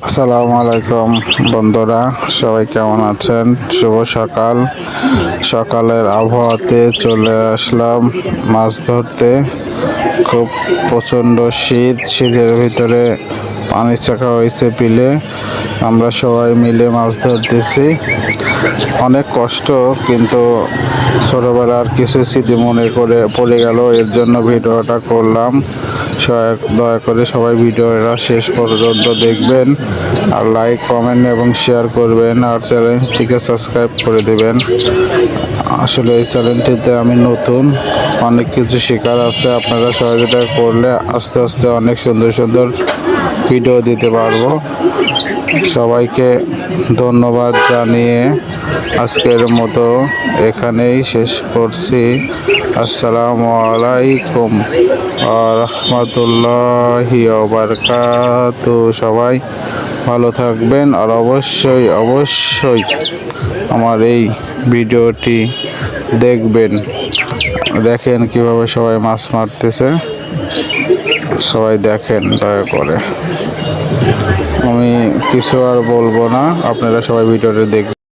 আসসালামু আলাইকুম বন্ধুরা, সবাই কেমন আছেন? শুভ সকাল। সকালের আবহাওয়াতে চলে আসলাম। মাছ ধরতে খুব প্রচণ্ড শীত। শীতের ভিতরে পানি চাকা হয়েছে পিলে। আমরা সবাই মিলে মাছ ধরতেছি। অনেক কষ্ট, কিন্তু ছোটবেলার কিছু স্মৃতি মনে করে পড়ে গেল। এর জন্য ভিডিওটা করলাম। দয়া করে সবাই ভিডিওটা শেষ পর্যন্ত দেখবেন আর লাইক কমেন্ট এবং শেয়ার করবেন আর চ্যানেলটিকে সাবস্ক্রাইব করে দেবেন। আসলে এই চ্যানেলটিতে আমি নতুন, অনেক কিছু শেখার আছে। আপনারা সহযোগিতা করলে আস্তে আস্তে অনেক সুন্দর সুন্দর ভিডিও দিতে পারব। সবাইকে ধন্যবাদ জানিয়ে আজকের মতো এখানেই শেষ করছি। আসসালামু আলাইকুম রহমতুল্লাহি বারকাতু। সবাই ভালো থাকবেন আর অবশ্যই অবশ্যই আমার এই ভিডিওটি দেখবেন। দেখেন কীভাবে সবাই মাছ মারতেছে। সবাই দেখেন, দয়া করে। আমি কিছু আর বলব না। আপনারা সবাই ভিডিওটা দেখবেন।